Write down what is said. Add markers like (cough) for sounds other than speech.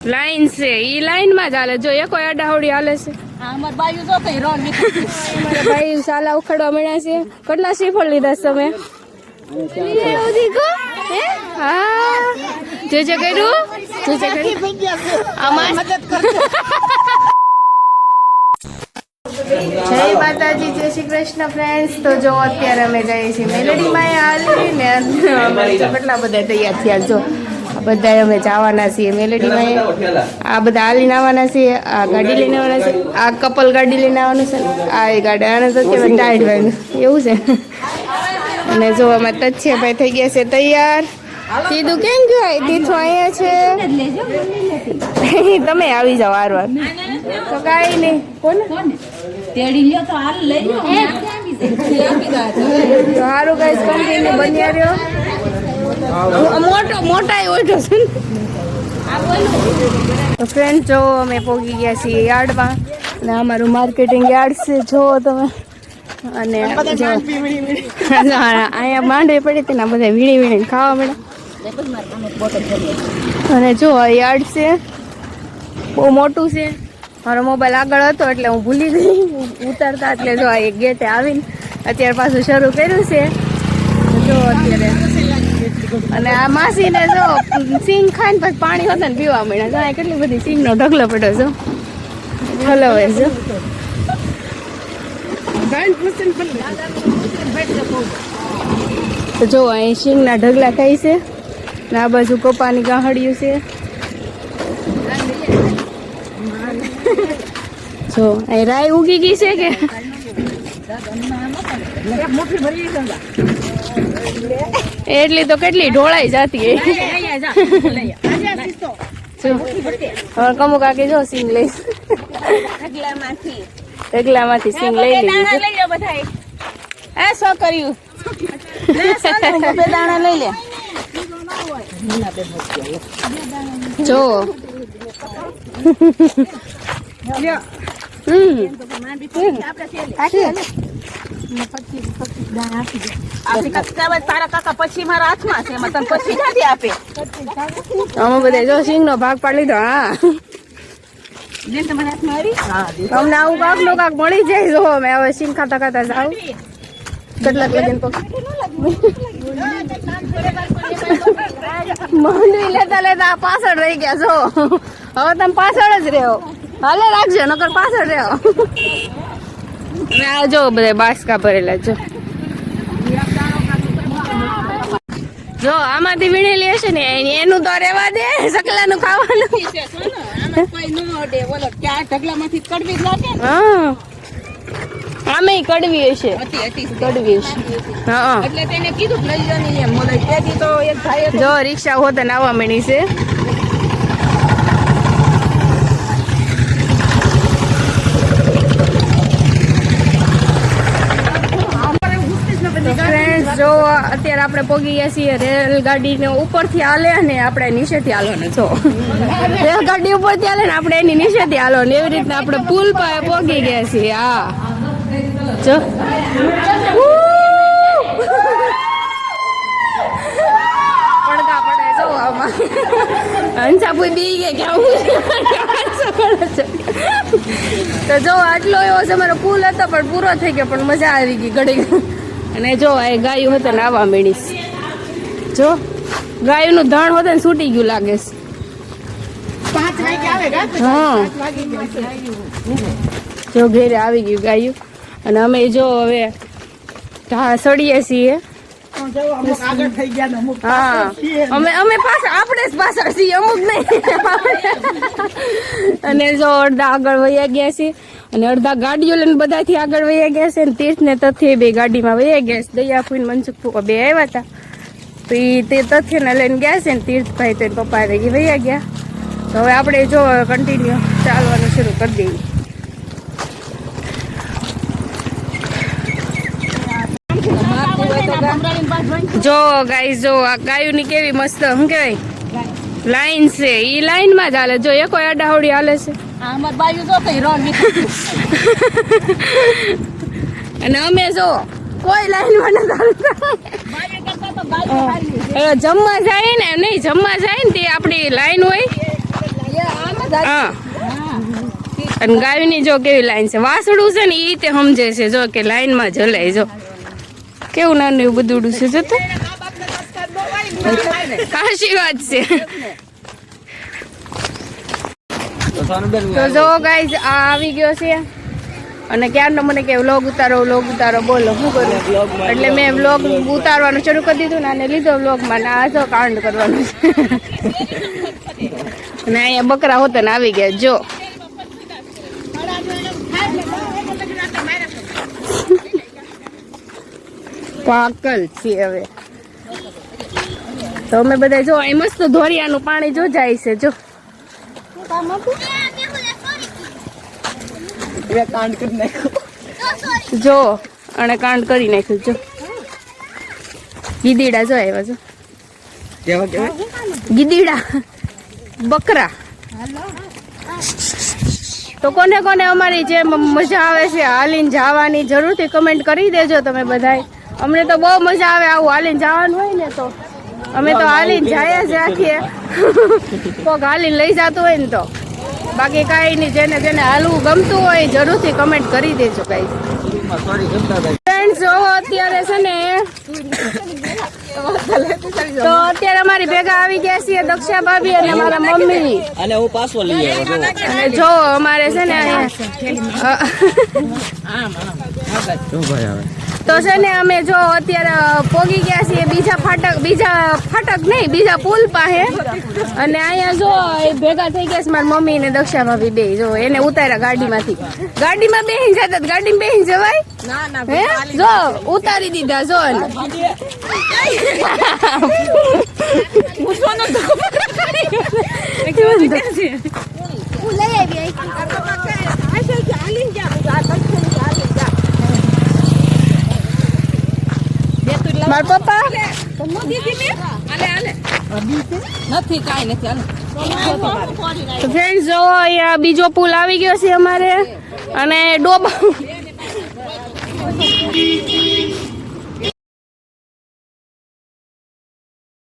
Line છે ઈ લાઈનમાં જ હાલે. જો એ કોઈ અડાવડી હાલે છે. અમાર બાયું જો કઈ રોડ. નીકળી મારા ભાઈ સાલા ઉખાડવા મળ્યા છે. કેટલા શ્રીફળ લીધા છે તમે? હે? હા. જે જે કર્યું? જે જે કર્યું? આમાં? જય માતાજી જય શ્રી કૃષ્ણ ફ્રેન્ડ્સ તો જો અત્યારે અમે જઈએ છીએ મેલેડીમાં હાલી ને કેટલા બધા તૈયાર થયા જો. બધા અમે જવાના છીએ. મેલેડીમાં આ બધા આ લઈને આવવાના છીએ આ ગાડી લઈને આવવાના છે આ કપલ ગાડી લઈને આવવાનું છે ને આ એ ગાડી આને તો કેવાય ટાઈટ વાળું એવું છે. અને જો અમે તચ્છે ભાઈ થઈ ગયા છે તૈયાર. સીધું કેમ કહેવાય તીથું અહીંયા છે. (laughs) તમે આવી જાઓ વાર વાર. તો કાંઈ નહીં. કોને? તેડી લ્યો તો હાલ લઈ લો સારું કઈ કન્ટિન્યુ બન્યા રહ્યો. મોટો મોટા ઓઢો છે તો ફ્રેન્ડ જો અમે પહોંચી ગયા છીએ યાર્ડમાં અને અમારું માર્કેટિંગ યાર્ડ છે જો તમે. અને અહીંયા માંડવી પડી હતી ને બધા વીણી વીણી ખાવા મળ્યા. અને જો યાર્ડ છે. બહુ મોટું છે. મારો મોબાઈલ આગળ હતો એટલે હું ભૂલી ગઈ. ઉતરતા એટલે જો આ એક ગેટે આવીને અત્યારે પાછું શરૂ કર્યું છે. જો અત્યારે અને આ માસીને જો સિંગ ખાઈને પછી પાણી હોતા ને પીવા મળ્યા. જાય કેટલી બધી સિંગનો ઢગલો પડ્યો છો. હલવે છે તો જો અહીં સિંગના ઢગલા ખાઈ છે. ને આ બાજુ કપાની ગાહડિયું છે. જો, અહીં રાય ઉગી ગઈ છે કે? એટલી તો કેટલી? ઢોળાઈ જતી જો હવે કમુ કાકી જો સિંગ લઈ. ઢગલામાંથી સિંગ લઈ લીધી. આ શું કર્યું? દાણા લઈ લે. જો. હમ. આપણી કાકા કહેવાય, તારા કાકા પછી મારા હાથમાં છે એમાં પછી નથી આપે. અમે બધા જો સિંગ નો ભાગ પાડી લીધો હા. અમને આવું કાક નો કાક મળી જાય જો અમે. હવે સિંગ ખાતા ખાતા જાવ કેટલાક લગીન માંડવી લેતા લેતા આ પાછળ રહી ગયા જો. હવે તમે પાછળ જ રહ્યો. હાલે રાખજો નકર પાછળ રહ્યો. અને આ જો બધા બાસકા ભરેલા જો. જો આમાંથી વીણેલી હશે ને એનું તો રેવા દે સકલાનું ખાવાનું. કડવી જ હા. આમે કડવી હશે. કડવી હા. એટલે તેને કીધું લઈ એમ તેથી તો એક ભાઈએ જો રિક્ષા હોતા આવવા મળી છે ફ્રેન્ડ્સ જો આપણે પહોંચી ગયા છીએ રેલગાડીને ઉપરથી હાલે અને આપણે નીચેથી હાલવાનું છો. રેલગાડી ઉપરથી હાલે ને આપણે એની નીચેથી ને એવી રીતના આપણે પુલ પાસે પોગી ગયા છીએ, હા. જો. જો કે આવું. તો જો આટલો એવો છે મારો પુલ હતો પણ પૂરો થઈ ગયો, પણ મજા આવી ગઈ ઘડી અને જો આ ગાયું હતું ને આવવા માંડીશ. જો ગાયનું ધણ હોત ને છૂટી ગયું લાગે છે. હા. જો ઘેરે આવી ગયું ગાયું. અને અમે જો હવે સડીએ છીએ. હા. અમે અમે પાછળ આપણે જ પાછળ છીએ અમુક નહીં. અને જો અડધા આગળ વયા ગયા છે અને અડધા ગાડીઓ લઈને બધાથી આગળ વયા ગયા છે અને તીર્થ ને તથ્ય બે ગાડીમાં વયા ગયા છે. દયા ફૂઈને મનસુખ ફૂકો બે આવ્યા હતા. તો એ તે તથ્યને લઈને ગયા છે ને તીર્થભાઈ તો પપ્પા એ વયા ગયા. તો હવે આપણે જો કન્ટિન્યુ ચાલવાનું શરૂ કરી દઈએ. જો ગાય જો આ ગાયુંની કેવી મસ્ત શું કહેવાય? લાઈન છે ઈ લાઈનમાં જ હાલે. જો એક અડાવડી હાલે છે. જો કઈ (laughs) અને અમે જો કોઈ લાઈનમાં નથી હાલતા. તો જમવા જાય ને નહીં જમવા જાય ને તે આપણી લાઈન હોય. હા. અને ગાયની જો કેવી લાઈન છે. વાસડું છે ને એ રીતે સમજે છે જો કે લાઈનમાં જલાય જો. કેવું નાનું એવું બધું છે જો સાચી વાત છે તો જો ગાઈઝ આ આવી ગયો છે. અને ક્યારનો મને કે વ્લોગ ઉતારો વ્લોગ ઉતારો, બોલો, શું કરું? એટલે મેં વ્લોગ ઉતારવાનું શરૂ કરી દીધું ને અને લીધો વ્લોગમાં ને આ જો કાંડ કરવાનું છે. અને અહીંયા બકરા હોતા ને આવી ગયા, જો. પાકલ છે હવે. તો અમે બધા જો અહીં મસ્ત ધોરિયાનું પાણી જો જાય છે જો. જો અને કાંડ કરી નાખ્યું જો. ગીદીડા જો આવ્યા જો. કેવા કેવા? ગીદીડા બકરા. તો કોને કોને અમારી જે મજા આવે છે હાલીને જવાની જરૂરથી કમેન્ટ કરી દેજો તમે બધાય. અમને તો બહુ મજા આવે આવું હાલીને જવાનું હોય ને તો. અમે તો હાલીને જાય જ રાખીએ. કોક હાલીને લઈ જતું હોય ને તો. બાકી કાંઈ નહીં જેને જેને હાલવું ગમતું હોય એ જરૂરથી કમેન્ટ કરી દેજો કાંઈ ફ્રેન્ડ્સ જો અત્યારે છે ને તો અત્યારે અમારી ભેગા આવી ગયા છીએ દક્ષા ભાભી અને મારા મમ્મી. અને હું પાછો લઈ આવ્યો જો. અને જો અમારે છે ને ભાઈ આવે. તો છે ને અમે જો અત્યારે પોગી ગયા છીએ બીજા ફાટક બીજા ફાટક નહીં બીજા પુલ પાસે. અને અહીંયા જો એ ભેગા થઈ ગયા છે મારી મમ્મી ને દક્ષા ભાભી બે જો એને ઉતાર્યા ગાડીમાંથી. ગાડીમાં બેહીને જતા. ગાડીમાં બેહીને જવાય? હે? જો ઉતારી દીધા જો એને. (laughs) મારા પપ્પા નથી કાંઈ નથી. તો ફ્રેન્ડ જો અહીંયા બીજો પુલ આવી ગયો છે અમારે અને ડોબા